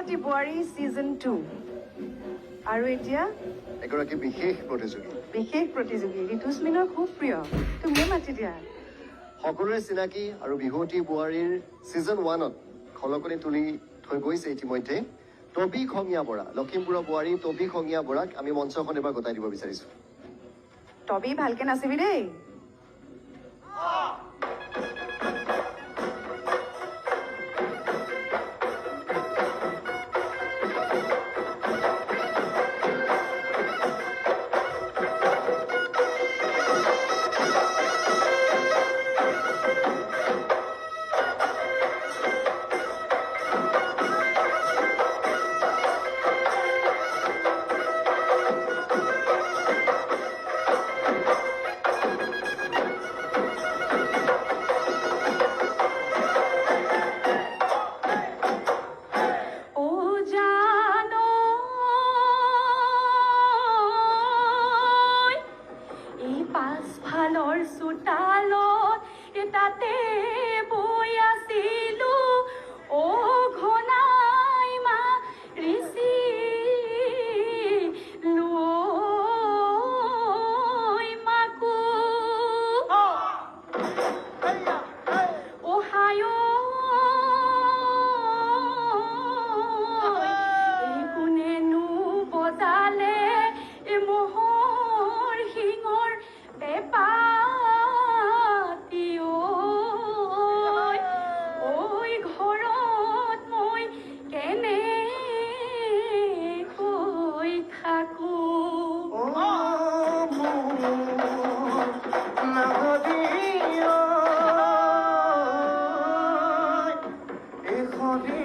বিহুৱতী বোৱাৰী season two আৰু এতিয়া এগৰাকী বিশেষ প্ৰতিযোগী বিশেষ প্ৰতিযোগী ঋতুস্মিনৰ খুব প্ৰিয় তুমিয়ে মাতি দিয়া সকলোৰে চিনাকি আৰু বিহুৱতী বোৱাৰীৰ ছিজন ওৱানত খলকনি তুলি থৈ গৈছে ইতিমধ্যে টবি খঙীয়া বৰা লখিমপুৰৰ বোৱাৰী টবি খঙীয়া বৰাক আমি মঞ্চখন এবাৰ গতাই দিব বিচাৰিছো তবি ভালকে নাচিবি দেই su talón, y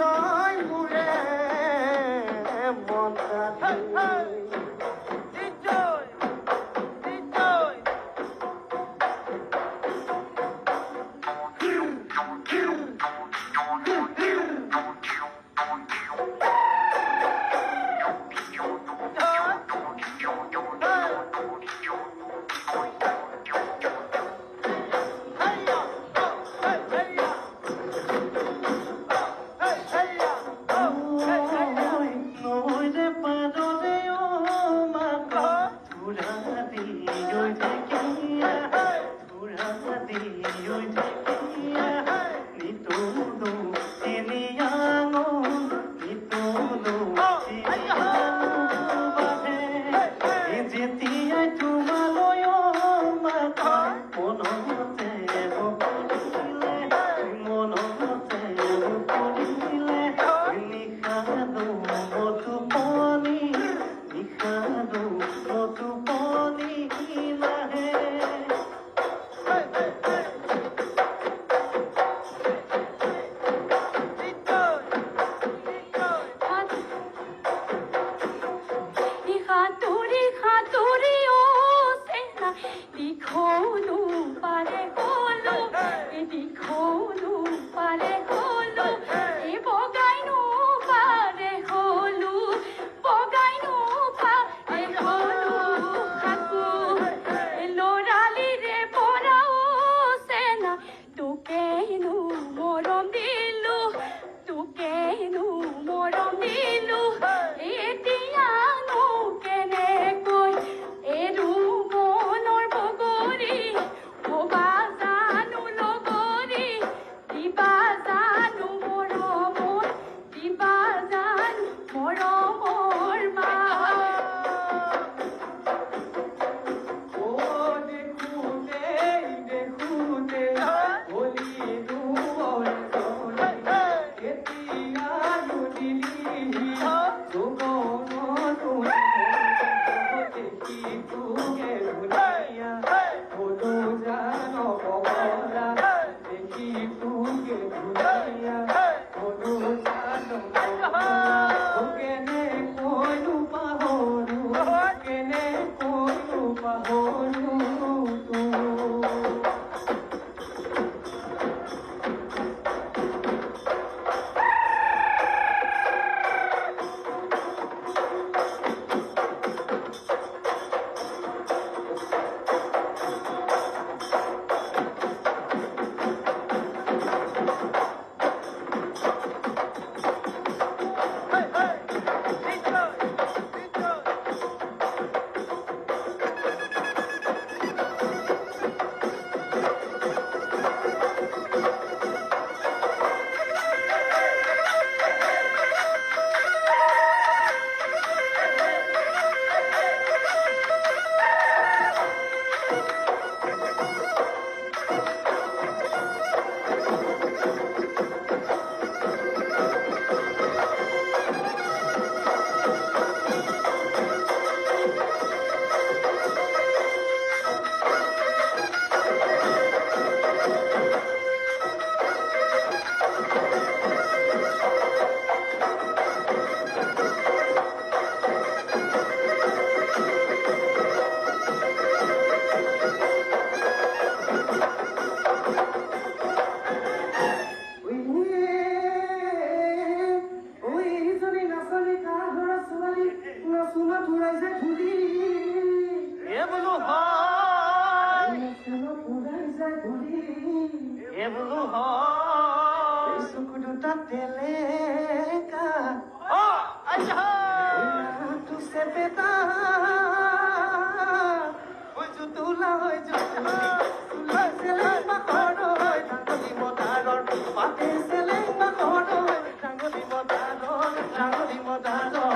God. যেতিয়াই তোমালৈ অ মাকা মনতে মনতে বকিলে নিশাদো মধুপনি নিশাদো মধুপনি Andy Cole. घूटा लेगा तुझसे बेदा তুলা হৈ ডাঙলি মদানৰ